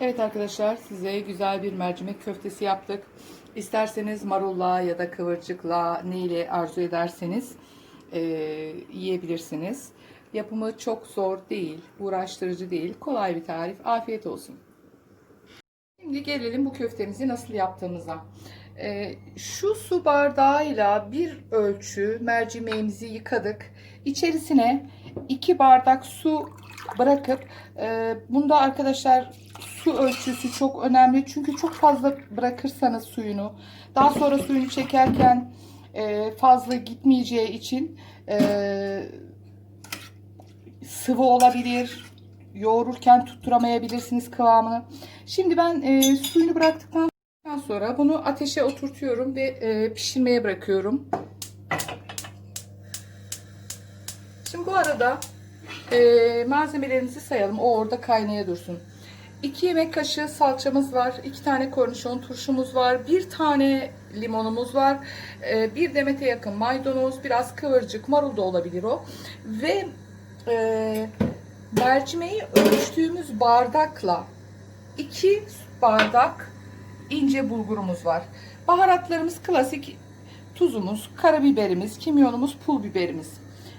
Evet arkadaşlar size güzel bir mercimek köftesi yaptık. İsterseniz marulla ya da kıvırcıkla ne ile arzu ederseniz e, yiyebilirsiniz. Yapımı çok zor değil, uğraştırıcı değil, kolay bir tarif. Afiyet olsun. Şimdi gelelim bu köftemizi nasıl yaptığımıza. E, şu su bardağıyla bir ölçü mercimeğimizi yıkadık. İçerisine 2 bardak su bırakıp e, bunda arkadaşlar su ölçüsü çok önemli. Çünkü çok fazla bırakırsanız suyunu daha sonra suyunu çekerken e, fazla gitmeyeceği için e, sıvı olabilir. Yoğururken tutturamayabilirsiniz kıvamını. Şimdi ben e, suyunu bıraktıktan sonra bunu ateşe oturtuyorum ve e, pişirmeye bırakıyorum. Şimdi bu arada e, malzemelerimizi sayalım. O orada kaynaya dursun. 2 yemek kaşığı salçamız var. 2 tane kornişon turşumuz var. 1 tane limonumuz var. E, bir demete yakın maydanoz. Biraz kıvırcık. Marul da olabilir o. Ve e, mercimeği ölçtüğümüz bardakla 2 bardak ince bulgurumuz var. Baharatlarımız klasik tuzumuz, karabiberimiz, kimyonumuz, pul biberimiz.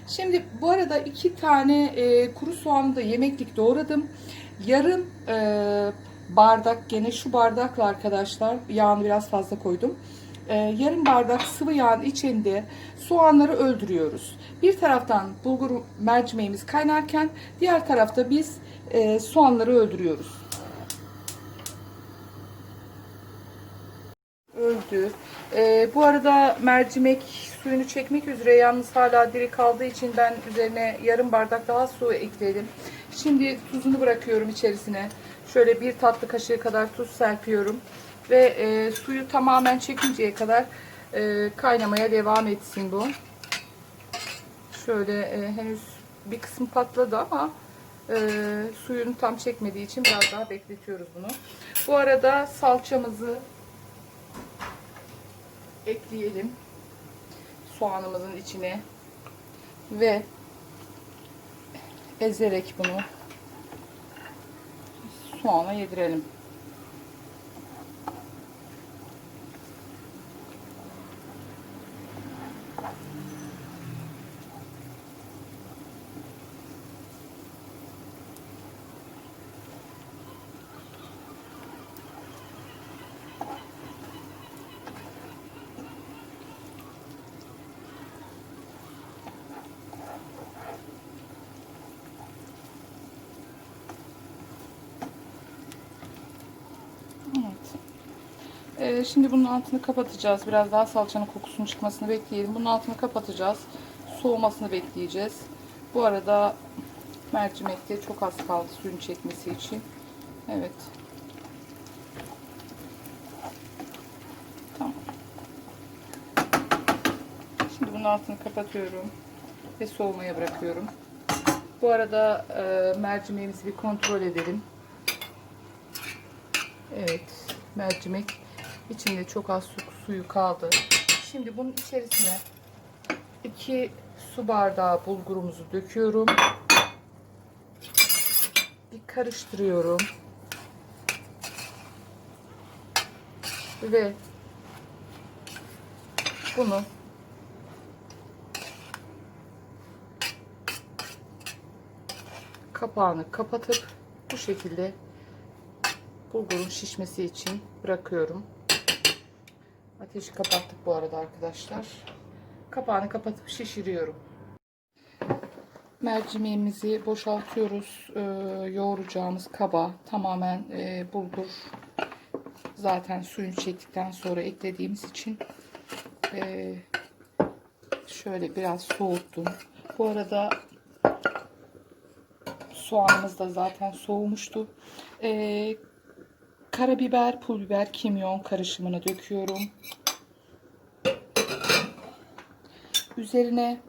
Şimdi bu arada iki tane e, kuru soğanı da yemeklik doğradım. Yarım e, bardak gene şu bardakla arkadaşlar yağını biraz fazla koydum. E, yarım bardak sıvı yağın içinde soğanları öldürüyoruz. Bir taraftan bulgur mercimeğimiz kaynarken diğer tarafta biz e, soğanları öldürüyoruz. öldü. Ee, bu arada mercimek suyunu çekmek üzere yalnız hala diri kaldığı için ben üzerine yarım bardak daha su ekledim. Şimdi tuzunu bırakıyorum içerisine. Şöyle bir tatlı kaşığı kadar tuz serpiyorum. Ve e, suyu tamamen çekinceye kadar e, kaynamaya devam etsin bu. Şöyle e, henüz bir kısım patladı ama e, suyunu tam çekmediği için biraz daha bekletiyoruz bunu. Bu arada salçamızı ekleyelim soğanımızın içine ve ezerek bunu soğana yedirelim. Evet. Ee, şimdi bunun altını kapatacağız. Biraz daha salçanın kokusunun çıkmasını bekleyelim. Bunun altını kapatacağız. Soğumasını bekleyeceğiz. Bu arada mercimekte çok az kaldı suyun çekmesi için. Evet. Tamam. Şimdi bunun altını kapatıyorum ve soğumaya bırakıyorum. Bu arada e, mercimeğimizi bir kontrol edelim. Evet, mercimek içinde çok az su, suyu kaldı. Şimdi bunun içerisine 2 su bardağı bulgurumuzu döküyorum. Bir karıştırıyorum. Ve bunu kapağını kapatıp bu şekilde bulgurun şişmesi için bırakıyorum. Ateşi kapattık bu arada arkadaşlar. Kapağını kapatıp şişiriyorum. Mercimeğimizi boşaltıyoruz. Ee, yoğuracağımız kaba tamamen e, bulgur zaten suyunu çektikten sonra eklediğimiz için e, şöyle biraz soğuttum. Bu arada soğanımız da zaten soğumuştu. E, karabiber, pul biber, kimyon karışımını döküyorum. Üzerine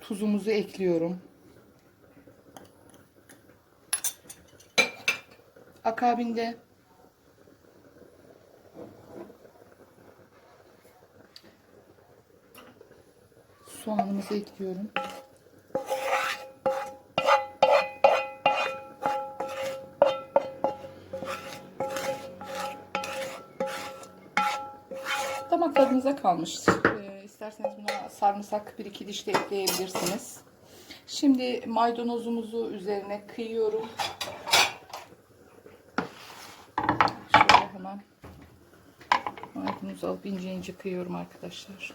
tuzumuzu ekliyorum. Akabinde soğanımızı ekliyorum. Damak tadınıza kalmış. Ee, isterseniz buna sarımsak bir iki diş de ekleyebilirsiniz. Şimdi maydanozumuzu üzerine kıyıyorum. Şöyle hemen maydanozu alıp ince ince kıyıyorum arkadaşlar.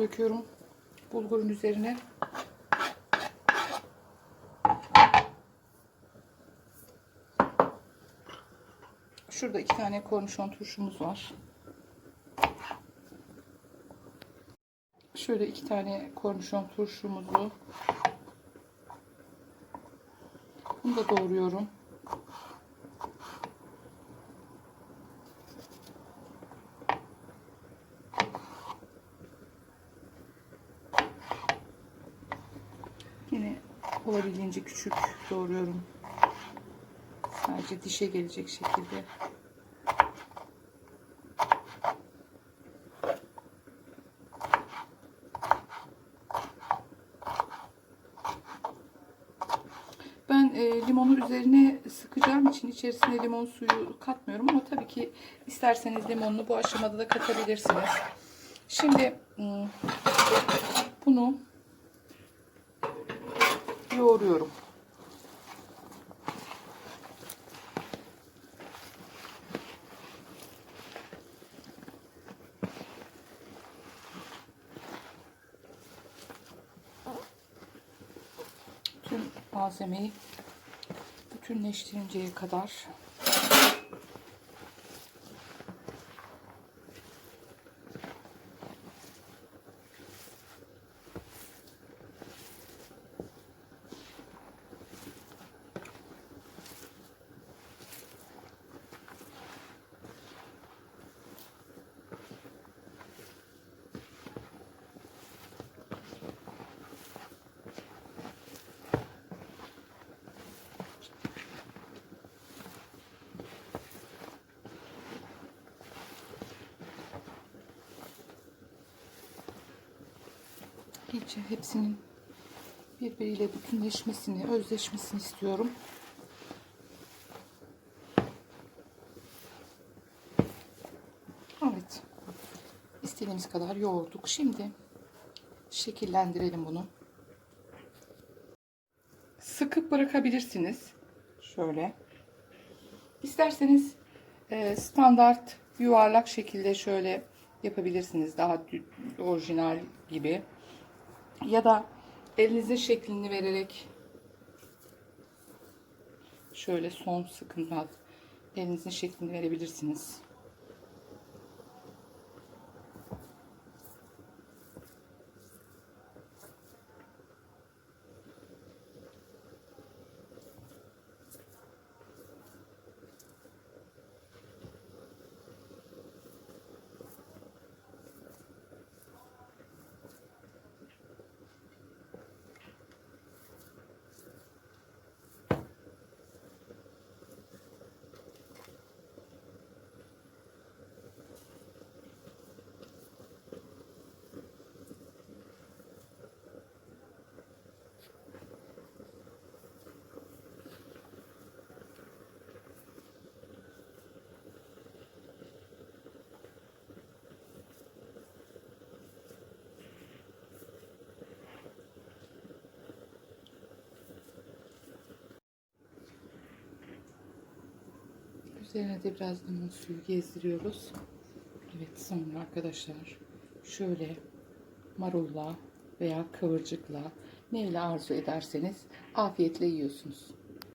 Döküyorum bulgurun üzerine. Şurada iki tane kornişon turşumuz var. Şöyle iki tane kornişon turşumuzu bunu da doğruyorum. Olabildiğince küçük doğruyorum. Sadece dişe gelecek şekilde. Ben e, limonu üzerine sıkacağım için içerisine limon suyu katmıyorum ama tabii ki isterseniz limonlu bu aşamada da katabilirsiniz. Şimdi hmm, bunu yoğuruyorum. Tüm malzemeyi bütünleştirinceye kadar iyice hepsinin birbiriyle bütünleşmesini, özleşmesini istiyorum. Evet. İstediğimiz kadar yoğurduk. Şimdi şekillendirelim bunu. Sıkıp bırakabilirsiniz. Şöyle. İsterseniz e, standart yuvarlak şekilde şöyle yapabilirsiniz. Daha orijinal gibi. Ya da elinizin şeklini vererek şöyle son sıkıntıdan elinizin şeklini verebilirsiniz. Üzerine de biraz limon suyu gezdiriyoruz. Evet sonra arkadaşlar şöyle marulla veya kıvırcıkla neyle arzu ederseniz afiyetle yiyorsunuz.